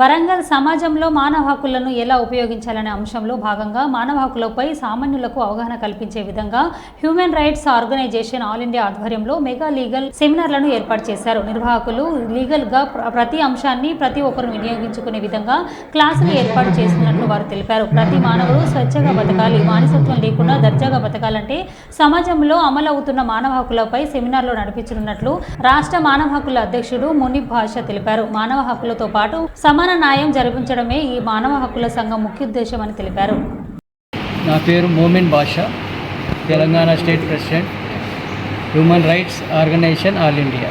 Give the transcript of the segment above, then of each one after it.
వరంగల్ సమాజంలో మానవ హక్కులను ఎలా ఉపయోగించాలనే అంశంలో భాగంగా మానవ హక్కులపై సామాన్యులకు అవగాహన కల్పించే విధంగా human rights organization all India ఆధ్వర్యంలో మెగా లీగల్ సెమినార్లను ఏర్పాటు చేశారు. నిర్వాహకులు లీగల్గా ప్రతి అంశాన్ని ప్రతి ఒక్కరు వినియోగించుకునే విధంగా క్లాసులు ఏర్పాటు చేస్తున్నట్లు వారు తెలిపారు. ప్రతి మానవుడు స్వచ్ఛగా బతకాలి. మానసత్వం లేకుండా దర్జాగా బతకాలంటే సమాజంలో అమలవుతున్న మానవ హక్కులపై సెమినార్లు నడిపించనున్నట్లు రాష్ట్ర మానవ హక్కుల అధ్యక్షుడు మునిబ్ భాష తెలిపారు. మానవ హక్కులతో పాటు సమాన న్యాయం జరిపించడమే ఈ మానవ హక్కుల సంఘం ముఖ్య ఉద్దేశం అని తెలిపారు. నా పేరు Momin Basha Telangana state president. Human rights organization all India.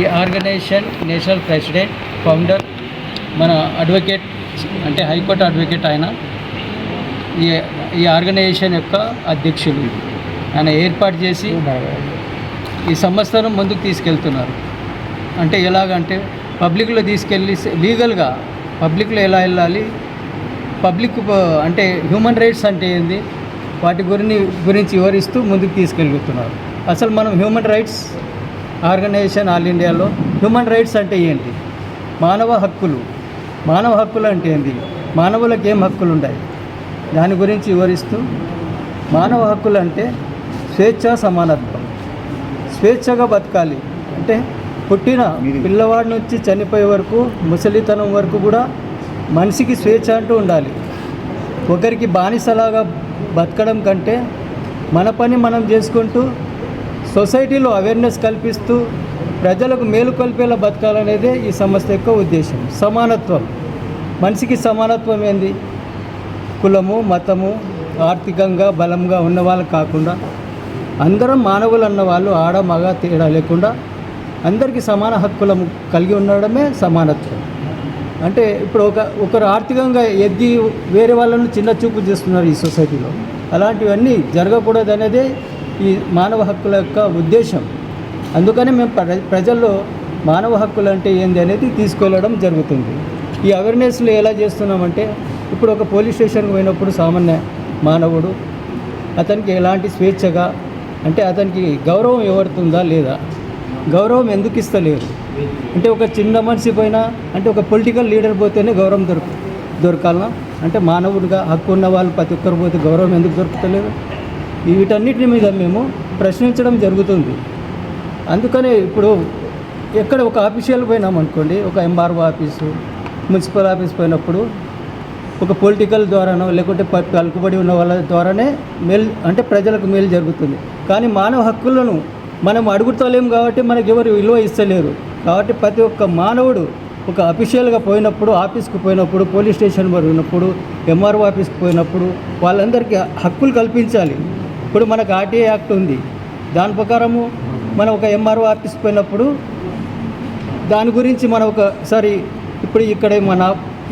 ఈ ఆర్గనైజేషన్ నేషనల్ ప్రెసిడెంట్ ఫౌండర్ మన అడ్వకేట్ అంటే హైకోర్టు అడ్వకేట్ ఆయన. ఈ ఈ ఆర్గనైజేషన్ యొక్క అధ్యక్షులు. ఆయన ఏర్పాటు చేసి ఈ సంస్థను ముందుకు తీసుకెళ్తున్నారు. అంటే ఎలాగంటే పబ్లిక్లో తీసుకెళ్ళి లీగల్గా పబ్లిక్లో ఎలా వెళ్ళాలి? పబ్లిక్ అంటే హ్యూమన్ రైట్స్ అంటే ఏంది? వాటి గురిని గురించి వివరిస్తూ ముందుకు తీసుకెళ్తున్నారు. అసలు మనం హ్యూమన్ రైట్స్ ఆర్గనైజేషన్ ఆల్ ఇండియాలో హ్యూమన్ రైట్స్ అంటే ఏంటి? మానవ హక్కులు. మానవ హక్కులు అంటే ఏంటి మానవులకు ఏం హక్కులు ఉన్నాయి దాని గురించి వివరిస్తూ మానవ హక్కులు అంటే స్వేచ్ఛ సమానత్వం. స్వేచ్ఛగా బతకాలి. అంటే పుట్టిన పిల్లవాడి నుంచి చనిపోయే వరకు ముసలితనం వరకు కూడా మనిషికి స్వేచ్ఛ అంటూ ఉండాలి. ఒకరికి బానిసలాగా బతకడం కంటే మన పని మనం చేసుకుంటూ సొసైటీలో అవేర్నెస్ కల్పిస్తూ ప్రజలకు మేలు కలిపేలా బతకాలనేదే ఈ సంస్థ యొక్క ఉద్దేశం. సమానత్వం. మనిషికి సమానత్వం ఏంది? కులము మతము ఆర్థికంగా బలంగా ఉన్న వాళ్ళు కాకుండా అందరం మానవులు అన్న వాళ్ళు ఆడ మగ తేడా లేకుండా అందరికీ సమాన హక్కుల కలిగి ఉండడమే సమానత్వం. అంటే ఇప్పుడు ఒక ఒకరు ఆర్థికంగా ఎద్ది వేరే వాళ్ళను చిన్న చూపు చేస్తున్నారు ఈ సొసైటీలో. అలాంటివన్నీ జరగకూడదు అనేదే ఈ మానవ హక్కుల యొక్క ఉద్దేశం. అందుకనే మేము ప్ర- ప్రజల్లో మానవ హక్కులు అంటే ఏంది అనేది తీసుకెళ్ళడం జరుగుతుంది. ఈ అవేర్నెస్లో ఎలా చేస్తున్నామంటే ఇప్పుడు ఒక పోలీస్ స్టేషన్కి పోయినప్పుడు సామాన్య మానవుడు అతనికి ఎలాంటి స్వేచ్ఛగా అంటే అతనికి గౌరవం ఎవరుతుందా లేదా? గౌరవం ఎందుకు ఇస్తలేరు? అంటే ఒక చిన్న మనిషి పోయినా అంటే ఒక పొలిటికల్ లీడర్ పోతేనే గౌరవం దొరక దొరకాలనా అంటే మానవుడిగా హక్కు ఉన్న వాళ్ళు ప్రతి ఒక్కరు పోతే గౌరవం ఎందుకు దొరుకుతలేదు? వీటన్నిటి మీద మేము ప్రశ్నించడం జరుగుతుంది. అందుకనే ఇప్పుడు ఎక్కడ ఒక ఆఫీషియల్ పోయినాం అనుకోండి ఒక ఎంఆర్ఓ ఆఫీసు మున్సిపల్ ఆఫీస్ పోయినప్పుడు ఒక పొలిటికల్ ద్వారానో లేకుంటే పలుకుబడి ఉన్న వాళ్ళ ద్వారానే మేలు అంటే ప్రజలకు మేలు జరుగుతుంది. కానీ మానవ హక్కులను మనం అడుగుతలేం కాబట్టి మనకి ఎవరు విలువ ఇస్తలేరు. కాబట్టి ప్రతి ఒక్క మానవుడు ఒక అఫీషియల్గా పోయినప్పుడు ఆఫీస్కి పోయినప్పుడు పోలీస్ స్టేషన్ పోయినప్పుడు ఎంఆర్ఓ ఆఫీస్కి పోయినప్పుడు వాళ్ళందరికీ హక్కులు కల్పించాలి. ఇప్పుడు మనకు ఆర్టీఏ యాక్ట్ ఉంది. దాని ప్రకారము మనం ఒక ఎంఆర్ఓ ఆఫీస్ పోయినప్పుడు దాని గురించి మనం ఒకసారి ఇప్పుడు ఇక్కడ మన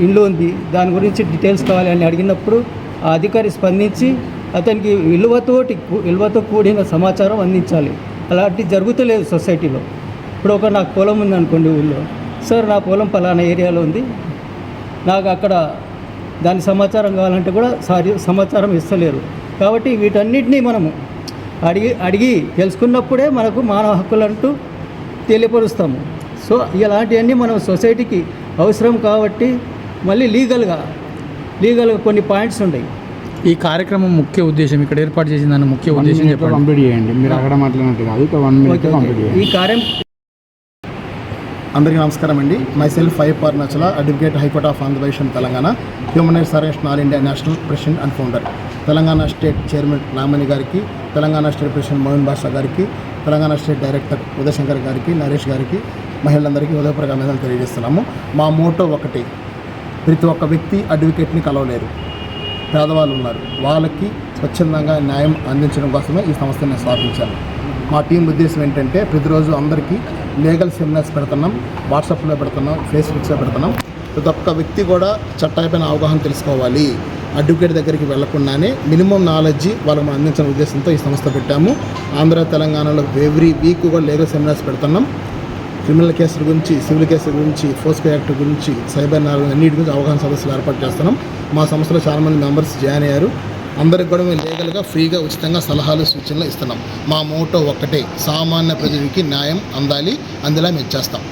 ఇల్లు ఉంది. దాని గురించి డీటెయిల్స్ కావాలి అని అడిగినప్పుడు ఆ అధికారి స్పందించి అతనికి విలువతోటి విలువతో కూడిన సమాచారం అందించాలి. అలాంటివి జరుగుతలేదు సొసైటీలో. ఇప్పుడు ఒక నాకు పొలం ఉంది అనుకోండి ఊళ్ళో. సార్ నా పొలం పలానా ఏరియాలో ఉంది. నాకు అక్కడ దాని సమాచారం కావాలంటే కూడా సారి సమాచారం ఇస్తలేరు. కాబట్టి వీటన్నిటినీ మనము అడిగి అడిగి తెలుసుకున్నప్పుడే మనకు మానవ హక్కులు అంటూ తెలియపరుస్తాము. సో ఇలాంటివన్నీ మనం సొసైటీకి అవసరం కాబట్టి మళ్ళీ లీగల్గా లీగల్గా కొన్ని పాయింట్స్ ఉన్నాయి ఈ కార్యక్రమం ముఖ్య ఉద్దేశం ఇక్కడ ఏర్పాటు చేసిన దాని ముఖ్య ఉద్దేశం చెప్పండి. కంప్లీట్ చేయండి. మీరు అక్కడ మాట్లాడినట్టు కాదు. ఒక వన్ మినిట్. కంప్లీట్ చేయండి. ఈ కార్యం అందరికీ నమస్కారం అండి. మై సెల్ఫ్ ఫైవ్ పార్ నచల advocate high court of Andhra Pradesh and Telangana human rights organization all India national president and founder Telangana state chairman Namani గారికి తెలంగాణ స్టేట్ ప్రెసిడెంట్ మోహన్ బాషా గారికి తెలంగాణ స్టేట్ డైరెక్టర్ ఉదయశంకర్ గారికి నరేష్ గారికి మహిళలందరికీ ఉదయపూర్వక అభినందనలు తెలియజేస్తున్నాము. మా మోటో ఒకటి ప్రతి ఒక్క వ్యక్తి అడ్వకేట్ని కలవలేరు. పేదవాళ్ళు ఉన్నారు. వాళ్ళకి స్వచ్ఛందంగా న్యాయం అందించడం కోసమే ఈ సంస్థను నేను స్థాపించాను. మా టీం ఉద్దేశం ఏంటంటే ప్రతిరోజు అందరికీ లీగల్ సెమినార్స్ పెడుతున్నాం వాట్సాప్లో పెడుతున్నాం ఫేస్బుక్స్లో పెడుతున్నాం. ప్రతి ఒక్క వ్యక్తి కూడా చట్టాలపైన అవగాహన తెలుసుకోవాలి. అడ్వకేట్ దగ్గరికి వెళ్ళకుండానే మినిమం నాలెడ్జ్ వాళ్ళకి మనం అందించిన ఉద్దేశంతో ఈ సంస్థ పెట్టాము. ఆంధ్ర తెలంగాణలో ఎవ్రీ వీక్ కూడా లీగల్ సెమినార్స్ పెడుతున్నాం. క్రిమినల్ కేసుల గురించి సివిల్ కేసుల గురించి ఫోస్కో యాక్ట్ గురించి సైబర్ నేరాల అన్నిటి గురించి అవగాహన సదస్సులు ఏర్పాటు చేస్తున్నాం. మా సంస్థలో చాలామంది మెంబర్స్ జాయిన్ అయ్యారు. అందరికి కూడా మేము లీగల్గా ఫ్రీగా ఉచితంగా సలహాలు సూచనలు ఇస్తున్నాం. మా మోటో ఒక్కటే సామాన్య ప్రజలకి న్యాయం అందాలి అందులా మేము చేస్తాం.